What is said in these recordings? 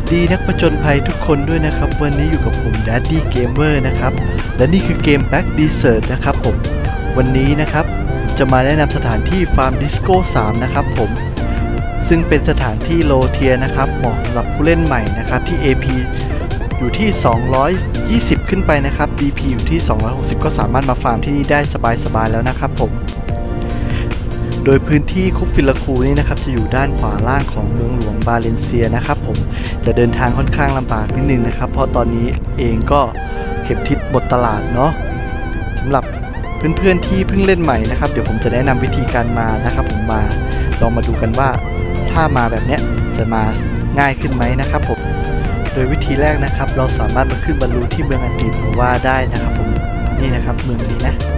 วัสดีนักผจญภัยทุกคนด้วยนะครับ วันนี้อยู่กับผม Daddy Gamer นะครับ และนี่คือเกม Back Desert นะครับผม วันนี้นะครับ จะมาแนะนำสถานที่ฟาร์มดิสโก้3นะครับผม ซึ่งเป็นสถานที่โลเทียนะครับเหมาะสำหรับผู้เล่นใหม่นะครับที่ AP อยู่ที่ 220 ขึ้นไปนะครับ DP อยู่ที่ 260 ก็สามารถมาฟาร์มที่นี่ได้สบายๆแล้วนะครับผม โดยพื้นที่คุกฟิลคูนี่นะครับจะอยู่ด้านขวาล่างของเมืองหลวงบาเลนเซียนะครับผมจะเดินทางค่อนข้างลำบากนิดนึงนะครับ เพราะตอนนี้เองก็เข็มทิศหมดตลาดเนาะสำหรับเพื่อนๆที่เพิ่งเล่นใหม่นะครับเดี๋ยวผมจะแนะนำวิธีการมานะครับ ผมมาลองมาดูกันว่าถ้ามาแบบเนี้ยจะมาง่ายขึ้นไหมนะครับผมโดยวิธีแรกนะครับ เราสามารถมาขึ้นบอลลูนที่เมืองอันติหรือว่าได้นะครับผมนี่นะครับเมืองนี้นะ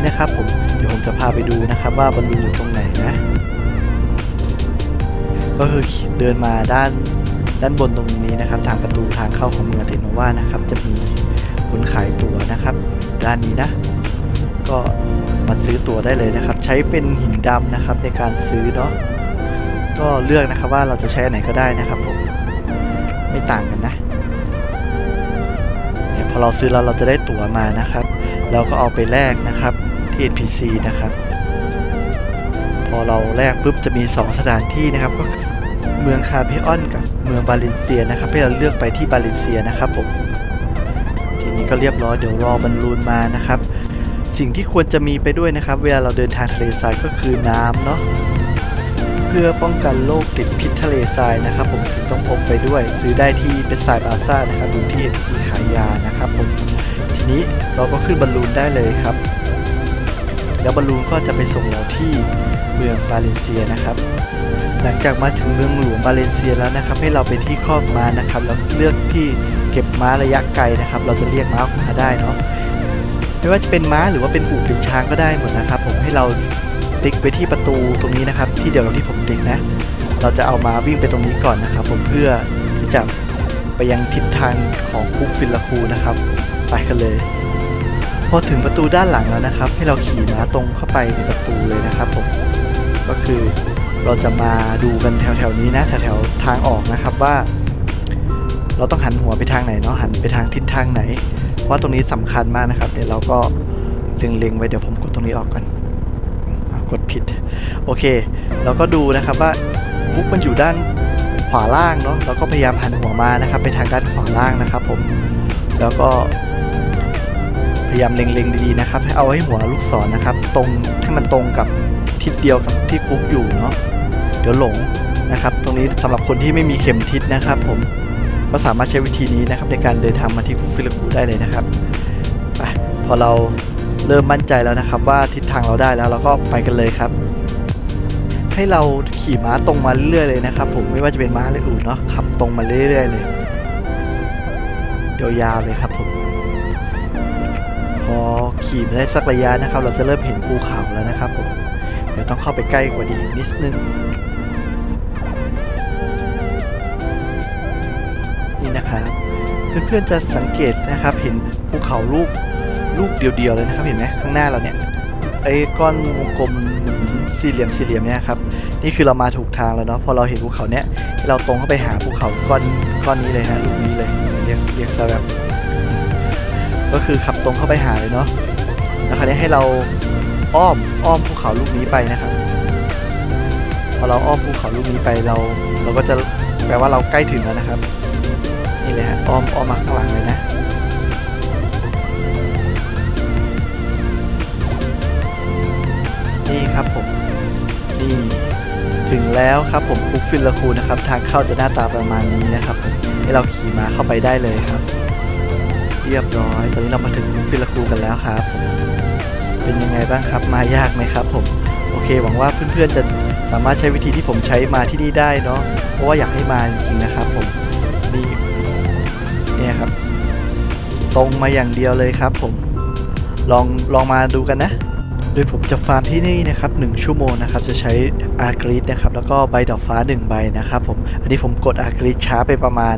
นี้นะครับผมเดี๋ยวผมจะพาไปดูนะครับว่าบอลลูนอยู่ตรงไหนนะ ก็คือเดินมาด้านด้านบนตรงนี้นะครับ ทางประตูทางเข้าของเมืองเทนโนวานะครับ จะมีคนขายตั๋วนะครับ ด้านนี้นะ ก็มาซื้อตั๋วได้เลยนะครับ ใช้เป็นหินดำนะครับในการซื้อเนาะก็เลือกนะครับว่าเราจะใช้อันไหนก็ได้นะครับผมไม่ต่างกันนะเนี่ยพอเราซื้อแล้วเราจะได้ตั๋วมานะครับ เราก็เอาไปแลกนะครับ ที่ NPC นะครับ พอเราแลกปุ๊บจะมี 2 สถานที่นะครับก็เมืองคาเพออนกับเมืองบาเลนเซียนะครับให้เราเลือกไปที่บาเลนเซียนะครับผมทีนี้ก็เรียบร้อยเดี๋ยวรอบอลลูนมานะครับ สิ่งที่ควรจะมีไปด้วยนะครับ เวลาเราเดินทางทะเลทรายก็คือน้ำเนาะเพื่อป้องกันโรคติดพิษทะเลทรายนะครับ ผมจึงต้องพกไปด้วย ซื้อได้ที่เป็นสายบาซ่านะครับดูที่ NPC ขายยานะครับผมทีนี้เราก็ขึ้นบอลลูนได้เลยครับ แล้วบอลลูนก็จะไปส่งเราที่เมืองบาเลนเซียนะครับ หลังจากมาถึงเมืองหลวงบาเลนเซียแล้วนะครับ ให้เราไปที่คอกม้านะครับแล้วเลือกที่เก็บม้าระยะไกลนะครับ เราจะเรียกม้าออกมาได้เนาะไม่ว่าจะเป็นม้าหรือว่าเป็นอู่เป็นช้างก็ได้หมดนะครับ ผมให้เราติ๊กไปที่ประตูตรงนี้นะครับ ที่เดียวกับที่ผมติ๊กนะ เราจะเอาม้าวิ่งไปตรงนี้ก่อนนะครับ ผมเพื่อที่จะไปยังทิศทางของคุกฟิลลาคูนะครับ ไปกันเลย พอถึงประตูด้านหลังแล้วนะครับ ให้เราขี่ม้าตรงเข้าไปในประตูเลยนะครับผมก็คือเราจะมาดูกันแถวๆนี้นะแถวๆทางออกนะครับว่า เราต้องหันหัวไปทางไหนเนาะหันไปทางทิศทางไหน เพราะว่าตรงนี้สำคัญมากนะครับเดี๋ยวเราก็เล็งๆไว้เดี๋ยวผมกดตรงนี้ออกกันอืมกดผิดโอเค เราก็ดูนะครับว่าคุกมันอยู่ด้านขวาล่างเนาะเราก็พยายามหันหัวมานะครับ ไปทางด้านขวาล่างนะครับ ผมแล้วก็ พยายามเล็งๆดีๆนะครับให้เอาให้หัวลูกศรนะครับ ตรงให้มันตรงกับทิศเดียวกับที่กุ๊กอยู่เนาะเดี๋ยวหลงนะครับ ตรงนี้สำหรับคนที่ไม่มีเข็มทิศนะครับ ผมก็สามารถใช้วิธีนี้นะครับในการเดินทางมาที่กุ๊กฟิลิปปูได้เลยนะครับไปพอเราเริ่มมั่นใจแล้วนะครับ ว่าทิศทางเราได้แล้วเราก็ไปกันเลยครับให้เราขี่ม้าตรงมาเรื่อยๆเลยนะครับ ผมไม่ว่าจะเป็นม้าหรืออู่เนาะขับตรงมาเรื่อยๆเลยยาวๆเลยครับผม อขี่มาได้สักระยะนะครับ เราจะเริ่มเห็นภูเขาแล้วนะครับผมเดี๋ยวต้องเข้าไปใกล้กว่านี้นิดนึงนี่นะครับเพื่อนๆจะสังเกตนะครับ เห็นภูเขาลูกลูกเดียวๆเลยนะครับ เห็นไหมข้างหน้าเราเนี่ยไอ้ก้อนวงกลมสี่เหลี่ยมสี่เหลี่ยมเนี่ยครับนี่คือเรามาถูกทางแล้วเนาะพอเราเห็นภูเขาเนี่ยเราตรงเข้าไปหาภูเขาก้อนก้อนนี้เลยฮะลูกนี้เลยเรียกเรียกซะแบบ ก็คือขับตรงเข้าไปหาเลยเนาะแล้วคราวนี้ให้เราอ้อมอ้อมภูเขาลูกนี้ไปนะครับพอเราอ้อมภูเขาลูกนี้ไปเรา เราก็จะแปลว่าเราใกล้ถึงแล้วนะครับ นี่เลยฮะอ้อมอ้อมมาข้างหลังเลยนะนี่ครับผมนี่ถึงแล้วครับผมคุกฟิลลคูนะครับ ทางเข้าจะหน้าตาประมาณนี้นะครับให้เราขี่ม้าเข้าไปได้เลยครับ เรียบร้อย ตอนนี้เรามาถึงฟิลคูกันแล้วครับ เป็นยังไงบ้างครับมายากไหมครับผมโอเคหวังว่าเพื่อนๆจะสามารถใช้วิธีที่ผมใช้มาที่นี่ได้เนาะเพราะว่าอยากให้มาจริงๆนะครับผมนี่เนี่ยครับ ตรงมาอย่างเดียวเลยครับผมลองลองมาดูกันนะ โดยผมจะฟาร์มที่นี่นะครับ1ชั่วโมงนะครับจะใช้อาร์กรีดนะครับแล้วก็ใบดอกฟ้า 1 ใบนะครับผมอันนี้ผมกดอาร์กรีดช้าไปประมาณ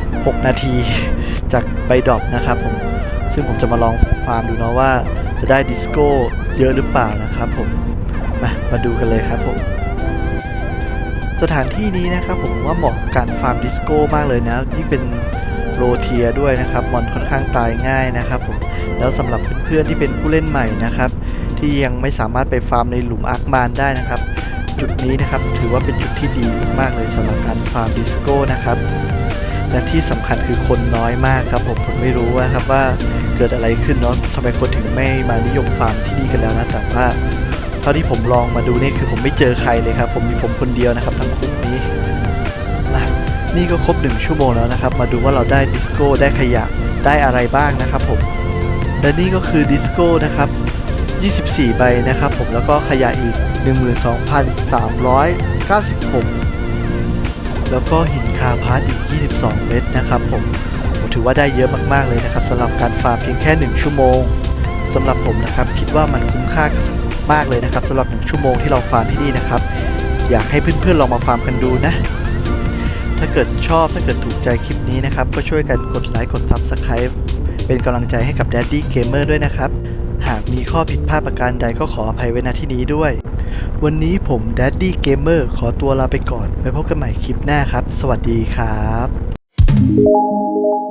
6 นาที จากใบดอปนะครับผมซึ่งผมจะมาลองฟาร์มดูเนาะว่าจะได้ดิสโก้เยอะหรือเปล่านะครับผมมามาดูกันเลยครับผมสถานที่นี้นะครับผมว่าเหมาะกับการฟาร์มดิสโก้มากเลยนะยิ่งเป็นโรเทียด้วยนะครับมอนค่อนข้างตายง่ายนะครับผมแล้วสำหรับเพื่อนๆที่เป็นผู้เล่นใหม่นะครับที่ยังไม่สามารถไปฟาร์มในหลุมอาร์คมานได้นะครับ จุดนี้นะครับถือว่าเป็นจุดที่ดีมากเลยสำหรับการฟาร์มดิสโก้นะครับ และที่สำคัญคือคนน้อยมากครับผมผมไม่รู้ว่าครับว่าเกิดอะไรขึ้นเนาะทำไมคนถึงไม่มานิยมฟาร์มที่นี่กันแล้วนะแต่ว่าเท่าที่ผมลองมาดูนี่คือผมไม่เจอใครเลยครับ ผมมีผมคนเดียวนะครับทั้งคุกนี้มานี่ก็ครบหนึ่งชั่วโมงแล้วนะครับ มาดูว่าเราได้ดิสโก้ได้ขยะได้อะไรบ้างนะครับผมและนี่ก็คือดิสโก้นะครับ24 ใบนะครับผมแล้วก็ขยะอีก 12,396 แล้วก็หินคาพาร์ตอีก 22 เม็ดนะครับผมผมถือว่าได้เยอะมากๆเลยนะครับสำหรับการฟาร์มเพียงแค่ 1 ชั่วโมงสำหรับผมนะครับคิดว่ามันคุ้มค่ามากเลยนะครับสำหรับ 1 ชั่วโมงที่เราฟาร์มที่นี่นะครับ อยากให้เพื่อนๆลองมาฟาร์มกันดูนะถ้าเกิดชอบถ้าเกิดถูกใจคลิปนี้นะครับ ก็ช่วยกันกดไลค์กด Subscribe เป็นกำลังใจให้กับ Daddy Gamer ด้วยนะครับ หากมีข้อผิดพลาดประการใดก็ขออภัยไว้ณที่นี้ด้วย วันนี้ผม Daddy Gamer ขอตัวลาไปก่อน ไว้พบกันใหม่คลิปหน้าครับ สวัสดีครับ